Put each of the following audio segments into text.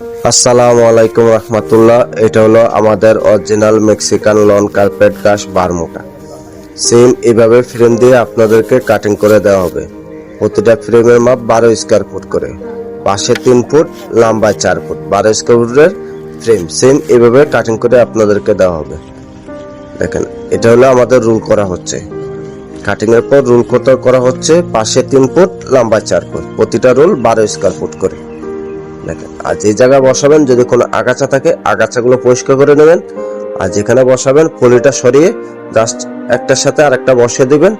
আসসালামু আলাইকুম রহমতুল্লাহ। এটা হলো আমাদের অরিজিনাল মেক্সিকান লন কার্পেট গাছ বারমোটা সেম এভাবে ফ্রেম দিয়ে আপনাদেরকে কাটিং করে দেওয়া হবে। প্রতিটা ফ্রেমের মাপ বারো স্কোয়ার ফুট করে। পাশে তিন ফুট লম্বায় চার ফুট বারো স্কোয়ার ফুটের ফ্রেম সেম এভাবে কাটিং করে আপনাদেরকে দেওয়া হবে। দেখেন, এটা হলো আমাদের রুল করা হচ্ছে। কাটিং এর পর রুল কত করা হচ্ছে? পাশে তিন ফুট লম্বা চার ফুট প্রতিটা রুল বারো স্কোয়ার ফুট করে। দেখেন আর যে জায়গায় বসাবেন, যদি কোনো আগাছা থাকে, আগাছাগুলো পরিষ্কার করে নেবেন। আর যেখানে বসাবেন, পলিটা সরিয়ে জাস্ট একটার সাথে আর একটা বসিয়ে দিবেন।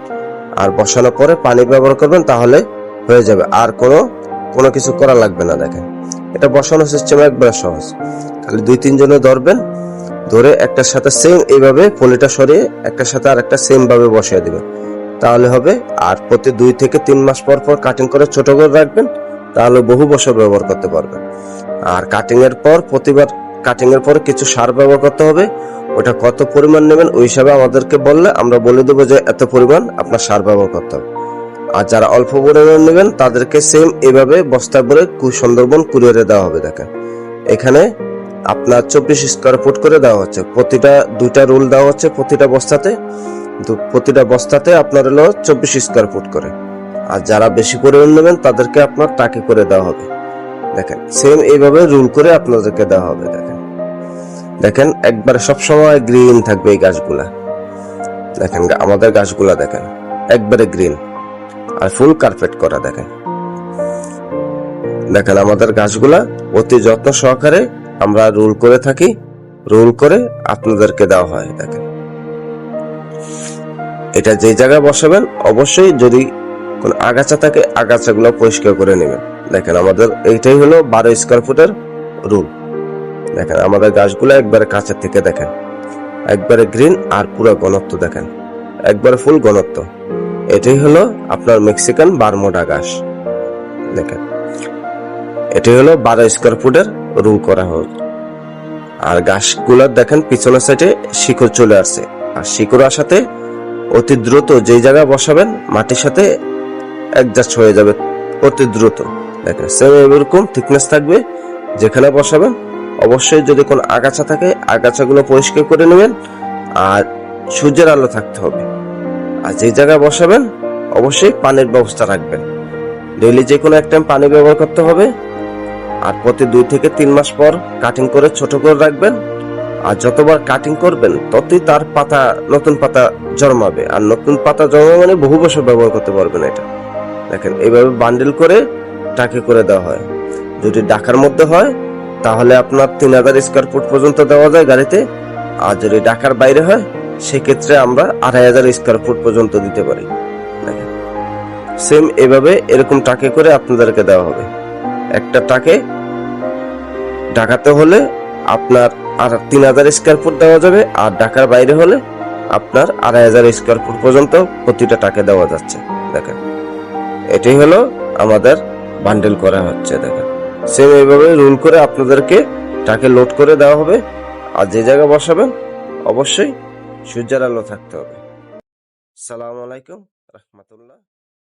আর বসানোর পরে পানি ব্যবহার করবেন, তাহলে হয়ে যাবে। আর কোনো কোনো কিছু করা লাগবে না, দেখেন। এটা বসানোর সিস্টেম একবার সহজ। খালি দুই, তিনজনে ধরবেন, ধরে একটার সাথে সেম এইভাবে পলিটা সরিয়ে একটার সাথে আর একটা সেম ভাবে বসিয়ে দিবেন। তাহলে হবে, আর প্রতি দুই থেকে তিন মাস পর পর কাটিং করে ছোট করে রাখবেন। তাহলে বহু বছর ব্যবহার করতে পারবেন। আর কাটিং এর পর প্রতিবার কাটিং এর পর কিছু সার ব্যবহার করতে হবে। ওটা কত পরিমাণ নেবেন ওই হিসাবে আমাদেরকে বললে আমরা বলে দেবো যে এত পরিমাণ আপনার সার ব্যবহার করতে হবে। আর যারা অল্প পরিমাণ নেবেন তাদেরকে সেম এভাবে বস্তায় ভরে সুন্দরবন কুরিয়ারে দেওয়া হবে, দেখেন। এখানে আপনার চব্বিশ স্কোয়ার ফুট করে দেওয়া হচ্ছে। প্রতিটা দুইটা রুল দেওয়া হচ্ছে প্রতিটা বস্তাতে। প্রতিটা বস্তাতে আপনার হলো চব্বিশ স্কোয়ার ফুট করে। আর যারা বেশি পরিমাণ নেবেন, তাদেরকে আপনার টাকে করে দেওয়া হবে। দেখেন সেম এইভাবে রুল করে আপনাদেরকে দেওয়া হবে, দেখেন। দেখেন, একবারে সবসময় গ্রিন থাকবে এই গাছগুলা। দেখেন, আমাদের গাছগুলা দেখেন, একবারে গ্রিন আর ফুল কার্পেট করা, দেখেন। দেখেন, আমাদের গাছগুলা অতি যত্ন সহকারে আমরা রুল করে থাকি রুল করে আপনাদেরকে দেওয়া হয়, দেখেন। এটা যে জায়গায় বসাবেন, অবশ্যই যদি কোন আগাছা থাকে, আগাছাগুলো পরিষ্কার করে নেবেন। দেখেন আমাদের এইটাই হলো বারো স্কোয়ার ফুটের রুল দেখেন আমাদের গাছগুলো একবারে কাছের থেকে দেখেন। একবারে গ্রিন আর পুরো ঘনত্ব দেখেন। একবারে ফুল ঘনত্ব। এটাই হলো আপনার মেক্সিকান বারমোডা গাছ। দেখেন। এটি হলো বারো স্কোয়ার ফুটের রুল করা হল আর গাছগুলোর দেখেন পিছনের সাইডে শিকড় চলে আসছে। আর শিকড় আসাতে অতি দ্রুত যেই জায়গায় বসাবেন, মাটির সাথে অ্যাডজাস্ট হয়ে যাবে অতি দ্রুত। দেখেন সেম এরকম থিকনেস থাকবে যেখানে বসাবেন, অবশ্যই যদি কোনো আগাছা থাকে, আগাছাগুলো পরিষ্কার করে নেবেন, আর সূর্যের আলো থাকতে হবে। আর যে জায়গায় বসাবেন, অবশ্যই পানির ব্যবস্থা রাখবেন। ডেইলি যে কোনো এক টাইম পানি ব্যবহার করতে হবে, আর প্রতি দুই থেকে তিন মাস পর কাটিং করে ছোট করে রাখবেন। আর যতবার কাটিং করবেন, ততই তার পাতা, নতুন পাতা জন্মাবে। আর নতুন পাতা জন্মাবে মানে বহু বছর ব্যবহার করতে পারবেন এটা। দেখেন, এইভাবে বান্ডেল করে টাকে করে দেওয়া হয়। যদি ঢাকার মধ্যে হয়, তাহলে আপনার তিন হাজার স্কোয়ার ফুট পর্যন্ত দেওয়া যায় গাড়িতে। আর যদি ঢাকার বাইরে হয়, সেক্ষেত্রে আমরা আড়াই হাজার স্কোয়ার ফুট পর্যন্ত দিতে পারি। সেম এভাবে এরকম টাকে করে আপনাদেরকে দেওয়া হবে। একটা টাকে ঢাকাতে হলে আপনার আর তিন হাজার স্কোয়ার ফুট দেওয়া যাবে, আর ঢাকার বাইরে হলে আপনার আড়াই হাজার স্কোয়ার ফুট পর্যন্ত প্রতিটা টাকে দেওয়া যাচ্ছে। দেখেন এটাই হলো আমাদের বান্ডেল করা হচ্ছে, দেখেন। সেম এইভাবে রোল করে আপনাদেরকে টাকে লোড করে দেওয়া হবে। আর যে জায়গায় বসাবেন, অবশ্যই সূর্যের আলো থাকতে হবে। সালাম আলাইকুম, রহমতুল্লাহ।